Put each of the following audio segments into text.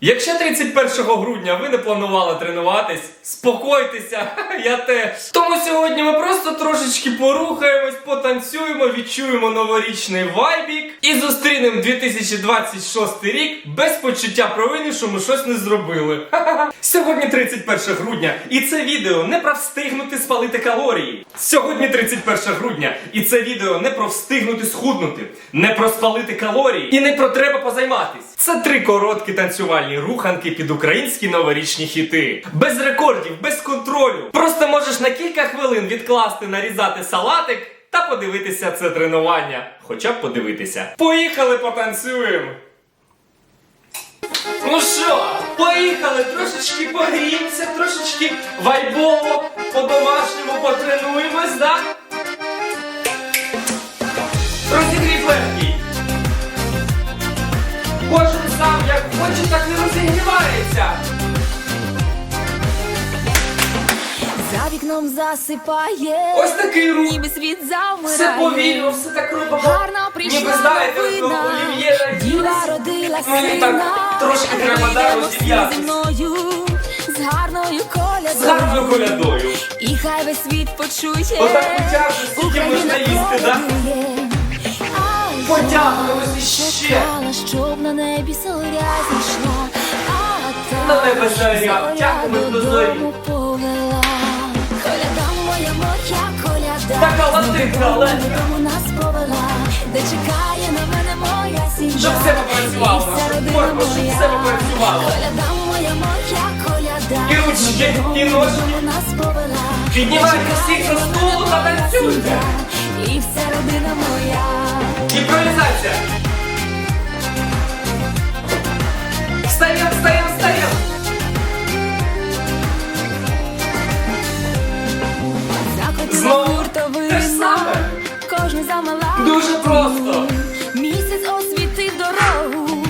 Якщо 31 грудня ви не планували тренуватись, спокойтеся, я теж. Тому сьогодні ми просто трошечки порухаємось, потанцюємо, відчуємо новорічний вайбік і зустрінемо 2026 рік без почуття провини, що ми щось не зробили. Сьогодні 31 грудня, і це відео не про встигнути спалити калорії. Сьогодні 31 грудня, і це відео не про встигнути схуднути, не про спалити калорії і не про треба позайматись. Це три короткі танцювальні руханки під українські новорічні хіти. Без рекордів, без контролю. Просто можеш на кілька хвилин відкласти нарізати салатик та подивитися це тренування. Хоча б подивитися. Поїхали потанцюємо! Ну що, поїхали, трошечки погріємося, трошечки вайбово, по-домашньому потренуємось, да? Розігрів легкий. Кожен сам як хоче, так не розігрівається. За вікном засипає, Ось такий рух. ніби світ Все повільно, все так робимо. Гарно прийшла Ніби знаєте, новина. олів'є Діва родила сина. так трошки треба, да, мною з гарною колядою. З гарною колядою. І хай весь світ почує. Отак потягнути, скільки можна їсти, да? Колядує. А я чекала, щоб на небі зоря зійшла. А та На небе зоря, тягнемо до зорі. повела. Коляда моя, моя коляда. Така латинка, але- Додому нас повела, де чекає на мене моя сім'я. Щоб все попрацювало, І щоб все попрацювало. Коляда моя, моя коляда. І ручки, і ножки. Нас повела. Піднімайте всіх за на столу та танцюйте. І вся родина моя. Імпровізація. Встаємо, встаємо, встаємо. Знову те ж саме. кожен замала. Дуже просто. Місяць освітив дорогу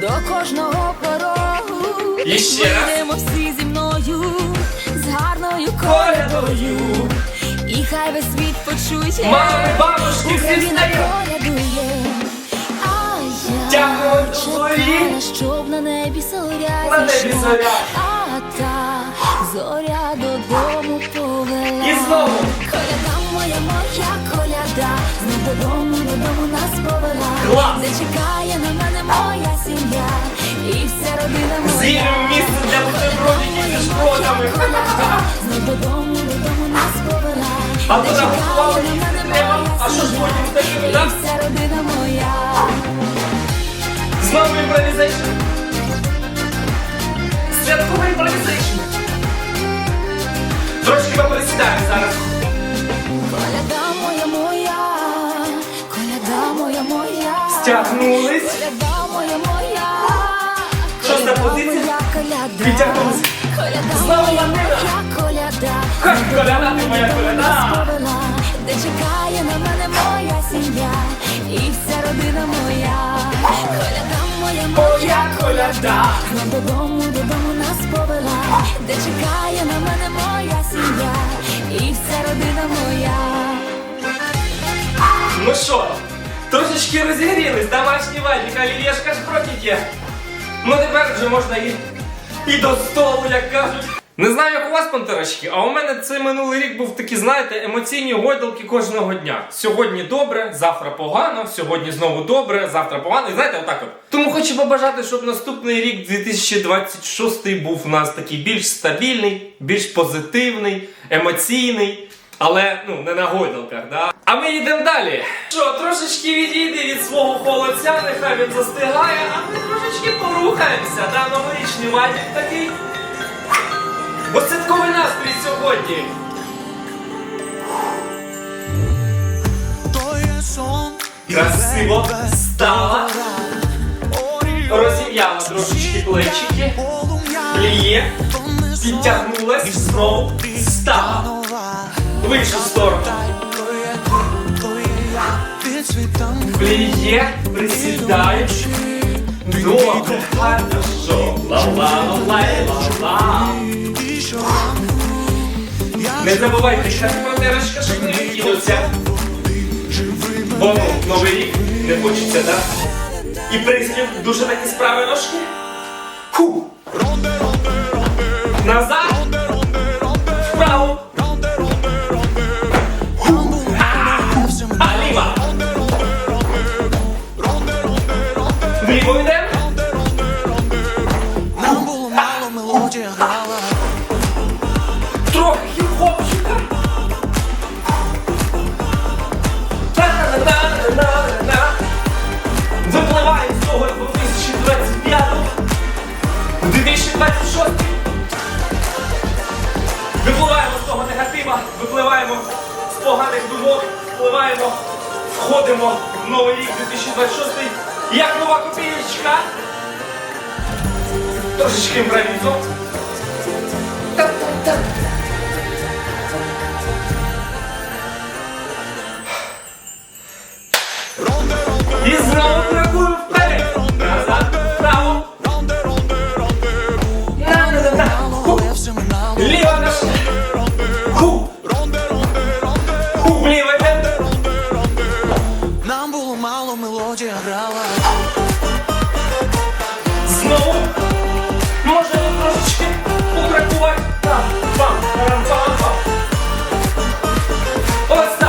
до кожного порогу. І ще раз. Почує. Мами, бабушки, всі до зорі. щоб на небі зоря На небі зоря. А та зоря додому повела. І знову. Коляда моя, моя коляда, знов додому, додому нас повела. Клас! Де чекає на мене моя сім'я, і вся родина моя. Звільнимо місце для бутербродиків зі шпротами. Знов додому, додому нас повела. А Де туди чекає готували на мене треба, а що ж потім з І да? вся родина моя. Знову імпровізейшн. Святковий імпровізейшн. Трошки ми зараз. Коляда моя, моя, коляда моя, моя. Стягнулись. Коляда моя, моя. Що за коляда позиція? Підтягнулись. Коляда Знову моя, моя коляда. Ха, коляда ти моя коляда. Де чекає на мене моя сім'я і вся родина моя. Коляда моя, Моя коляда. Знов додому, додому нас повела, де чекає на мене моя сім'я і вся родина моя. Ну що, трошечки розігрілись, домашній вайбік, олів'єшка ж протіки. Ну тепер вже можна і, і до столу, як кажуть. Не знаю, як у вас, пантерочки, а у мене цей минулий рік був такі, знаєте, емоційні гойдалки кожного дня. Сьогодні добре, завтра погано, сьогодні знову добре, завтра погано. І знаєте, отак от. Тому хочу побажати, щоб наступний рік 2026 був у нас такий більш стабільний, більш позитивний, емоційний. Але ну не на гойдалках, да? А ми йдемо далі. Що, трошечки відійди від свого холодця, нехай він застигає, а ми трошечки порухаємося. Да, новорічний вайбік такий. Бо настрій сьогодні. Красиво стала, розім'яла трошечки плечики, пліє, підтягнулась, знову стала. В іншу сторону. Пліє, присідаєш. Добре, гарно що. Не забувайте, що пантерочка, щоб не відкинуться. Бо новий рік не хочеться, так? І приспів дуже такі справи ножки. Фу. Назад. Вправо. А ліва. Вліво йдемо. 2026 Випливаємо з того негатива, випливаємо з поганих думок, впливаємо, входимо в новий рік 2026 як нова копієчка. Трошечки імпровізу. Нам було мало мелодія грала. Знову. Можемо трошечки. Там, пам. Ось.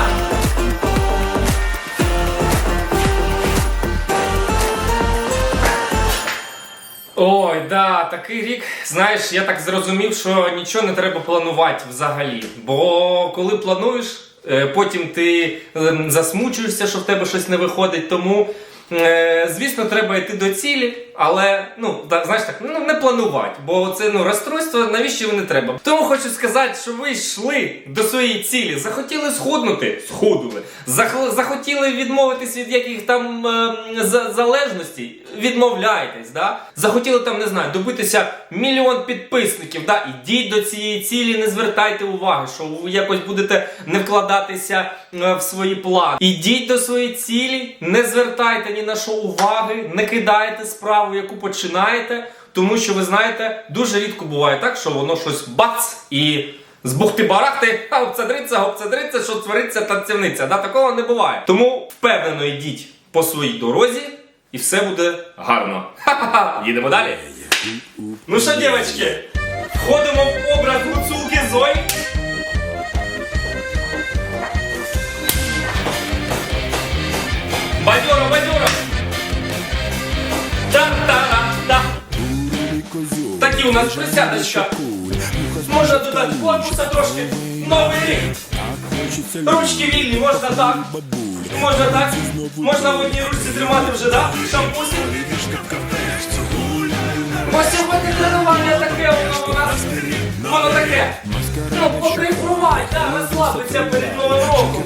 Ой, да, такий рік. Знаєш, я так зрозумів, що нічого не треба планувати взагалі. Бо коли плануєш, потім ти ем, засмучуєшся, що в тебе щось не виходить. Тому, е, звісно, треба йти до цілі, але ну, так, знаєш так, ну не планувати, бо це ну розстройство, навіщо воно треба. Тому хочу сказати, що ви йшли до своєї цілі, захотіли схуднути, схудили, Зах- захотіли відмовитись від яких там за- залежностей, відмовляйтесь, да? захотіли там, не знаю, добитися мільйон підписників, да? ідіть до цієї цілі, не звертайте уваги, що ви якось будете не вкладатися е, в свої плани. Ідіть до своєї цілі, не звертайте ні на що уваги, не кидайте справу, яку починаєте, тому що ви знаєте, дуже рідко буває так, що воно щось бац і. З бухти-барахти, а обцедриться, обцедриться, що твориться танцівниця. Да, такого не буває. Тому впевнено йдіть по своїй дорозі, і все буде гарно. Ха-ха-ха! Їдемо далі. Ну що, дівчатки, входимо в образ гуцулки Зої. Бадьоро, бадьоро! Такі у нас присядочка. Можна додати корпуса трошки. Новий рік. Ручки вільні, можна так. Можна так. Можна в одній ручці тримати вже, да? Шампусик. Бо сьогодні тренування таке воно у нас. Воно таке. Ну, покайфувати, да, розслабитися перед Новим роком.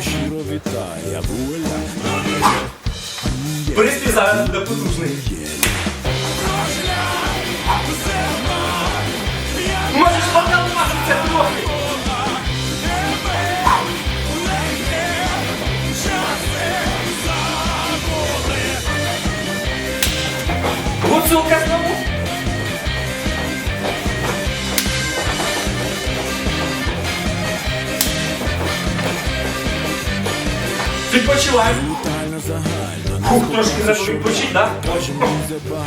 Приспів зараз буде потужний. Гуцулка знову. Відпочиваємо. Фух, трошки треба відпочити, да?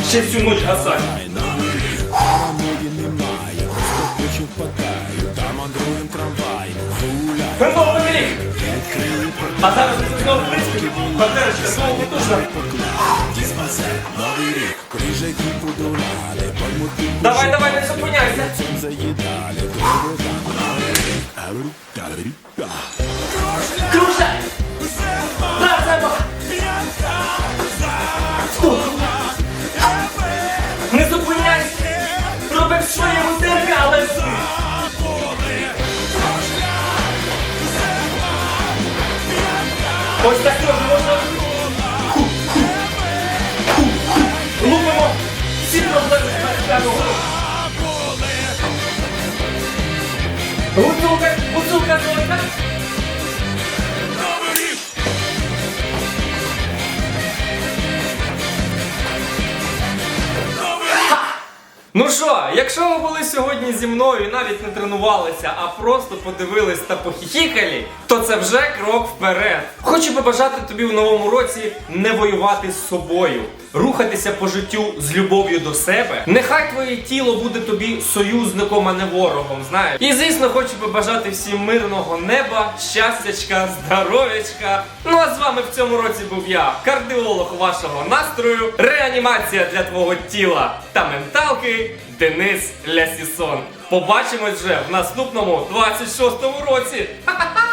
Ще всю ніч гасать. Новий рік! А зараз це знову приспів. Бандерочка, знову потужна. Давай, давай, не зупиняйся. Круша! На, треба! Не зупиняйся! Роби в своєму темпі, але... Ось так можна. Ну що, якщо ви були сьогодні зі мною і навіть не тренувалися, а просто подивились та похіхікалі, то це вже крок вперед. Хочу побажати тобі в новому році не воювати з собою, рухатися по життю з любов'ю до себе. Нехай твоє тіло буде тобі союзником, а не ворогом. Знаєш. І звісно, хочу побажати всім мирного неба, щастячка, здоров'ячка. Ну а з вами в цьому році був я, кардіолог вашого настрою, реанімація для твого тіла та менталки Денис Лясісон. Побачимось вже в наступному 26-му році. Ха-ха!